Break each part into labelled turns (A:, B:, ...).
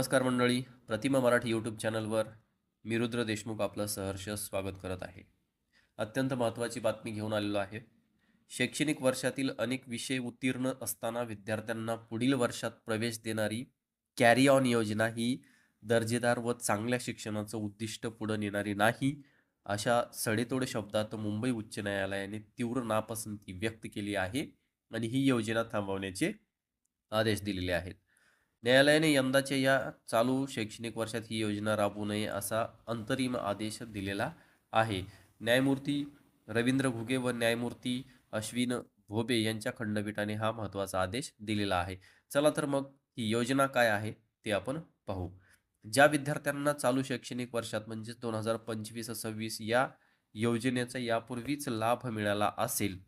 A: नमस्कार मंडळी. प्रतिमा मराठी यूट्यूब चॅनलवर मी रुद्र देशमुख आपलं सहर्ष स्वागत करत आहे. अत्यंत महत्त्वाची बातमी घेऊन आलेलो आहे. शैक्षणिक वर्षातील अनेक विषय उत्तीर्ण असताना विद्यार्थ्यांना पुढील वर्षात प्रवेश देणारी कॅरी ऑन योजना ही दर्जेदार व चांगल्या शिक्षणाचं उद्दिष्ट पुढं नेणारी नाही अशा सडेतोडे शब्दात मुंबई उच्च न्यायालयाने तीव्र नापसंती व्यक्त केली आहे आणि ही योजना थांबवण्याचे आदेश दिलेले आहेत. न्यायालयाने यंदाच्या या चालू शैक्षणिक वर्षात ही योजना राबवू नये असा अंतरिम आदेश दिलेला आहे. न्यायमूर्ती रवींद्र घुगे व न्यायमूर्ती अश्विन भोबे यांच्या खंडपीठाने हा महत्त्वाचा आदेश दिलेला आहे. चला तर मग ही योजना काय आहे ते आपण पाहू. ज्या विद्यार्थ्यांना चालू शैक्षणिक वर्षात म्हणजेच दोन हजार पंचवीस सव्वीस या योजनेचा यापूर्वीच लाभ मिळाला असेल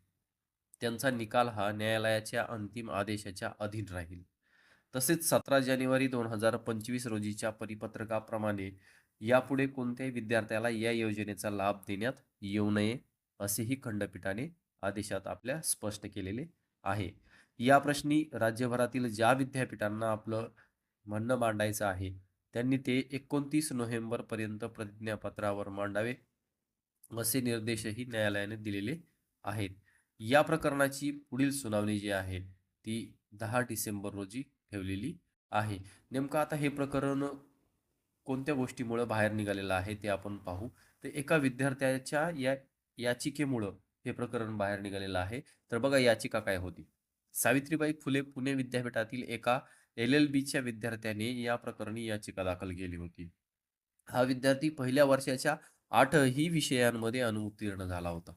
A: त्यांचा निकाल हा न्यायालयाच्या अंतिम आदेशाच्या अधीन राहील. तसेच सतरा जानेवारी दोन हजार पंचवीस रोजीच्या परिपत्रकाप्रमाणे यापुढे कोणत्याही विद्यार्थ्याला या योजनेचा लाभ देण्यात येऊ नये असेही खंडपीठाने आदेशात आपल्या स्पष्ट केलेले आहे. या प्रश्नी राज्यभरातील ज्या विद्यापीठांना आपलं म्हणणं मांडायचं आहे त्यांनी ते एकोणतीस नोव्हेंबरपर्यंत प्रतिज्ञापत्रावर मांडावे असे निर्देशही न्यायालयाने दिलेले आहेत. या प्रकरणाची पुढील सुनावणी जी आहे ती दहा डिसेंबर रोजी ठेवलेली आहे. नेमकं आता हे प्रकरण कोणत्या गोष्टीमुळं बाहेर निघालेलं आहे ते आपण पाहू. तर एका विद्यार्थ्याच्या या याचिकेमुळं हे प्रकरण बाहेर निघालेलं आहे. तर बघा याचिका काय होती. सावित्रीबाई फुले पुणे विद्यापीठातील एका एल एल बीच्या विद्यार्थ्याने या प्रकरणी याचिका दाखल केली होती. हा विद्यार्थी पहिल्या वर्षाच्या आठही विषयांमध्ये अनुत्तीर्ण झाला होता.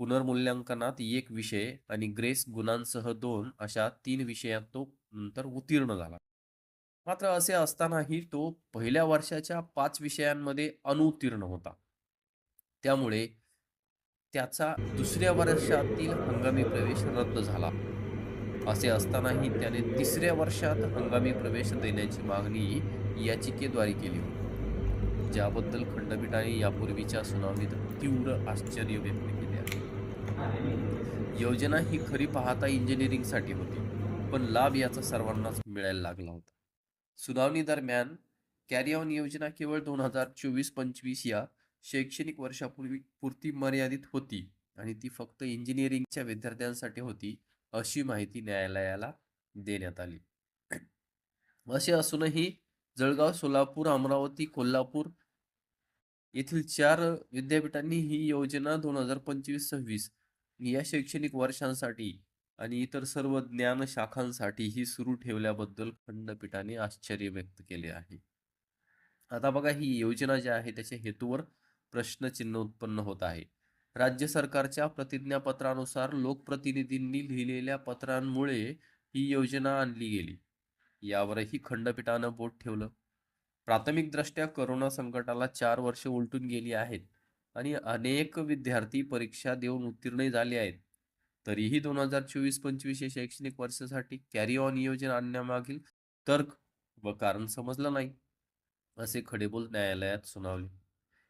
A: पुनर्मूल्यांकनात एक विषय आणि ग्रेस गुणांसह दोन अशा तीन विषयात तो नंतर उत्तीर्ण झाला. मात्र असे असतानाही तो पहिल्या वर्षाच्या पाच विषयांमध्ये अनुत्तीर्ण होता. त्यामुळे त्याचा दुसऱ्या वर्षातील हंगामी प्रवेश रद्द झाला. असे असतानाही त्याने तिसऱ्या वर्षात हंगामी प्रवेश देण्याची मागणी याचिकेद्वारे केली होती. ज्याबद्दल खंडपीठाने यापूर्वीच्या सुनावणीत तीव्र आश्चर्य व्यक्त केले. योजना ही खरी पाहता इंजिनिअरिंगसाठी होती पण लाभ याचा सर्वांनाच मिळायला लागला होता. सुनावणी दरम्यान कॅरी ऑन योजना केवळ दोन हजार चोवीस पंचवीस या शैक्षणिक वर्षापूर्वी पुरती मर्यादित होती आणि ती फक्त इंजिनिअरिंगच्या विद्यार्थ्यांसाठी होती अशी माहिती न्यायालयाला देण्यात आली. असे असूनही जळगाव सोलापूर अमरावती कोल्हापूर येथील चार विद्यापीठांनी ही योजना दोन हजार पंचवीस सव्वीस या शैक्षणिक वर्षांसाठी आणि इतर सर्व ज्ञान शाखांसाठीही सुरू ठेवल्याबद्दल खंडपीठाने आश्चर्य व्यक्त केले आहे. आता बघा ही योजना जी आहे त्याच्या हेतूवर प्रश्नचिन्ह उत्पन्न होत आहे. राज्य सरकारच्या प्रतिज्ञापत्रानुसार लोकप्रतिनिधींनी लिहिलेल्या पत्रांमुळे ही योजना आणली गेली. यावरही खंडपीठानं बोट ठेवलं. प्राथमिकदृष्ट्या करोना संकटाला चार वर्ष उलटून गेली आहेत. आणि अनेक विद्यार्थी परीक्षा देऊन उत्तीर्ण झाले आहेत. तरीही दोन हजार चोवीस पंचवीस या शैक्षणिक वर्षासाठी कॅरी ऑन योजना आणण्यामागील तर्क व कारण समजलं नाही असे खडेबोल न्यायालयात सुनावले.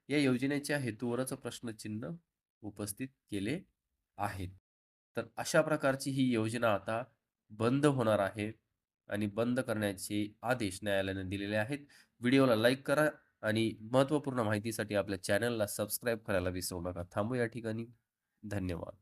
A: या योजनेच्या हेतूवरच प्रश्नचिन्ह उपस्थित केले आहेत. तर अशा प्रकारची ही योजना आता बंद होणार आहे आणि बंद करण्याचे आदेश न्यायालयाने दिलेले आहेत. व्हिडिओला लाईक करा आणि महत्त्वपूर्ण माहितीसाठी आपल्या चॅनलला सबस्क्राईब करायला विसरू नका. थांबू या ठिकाणी. धन्यवाद.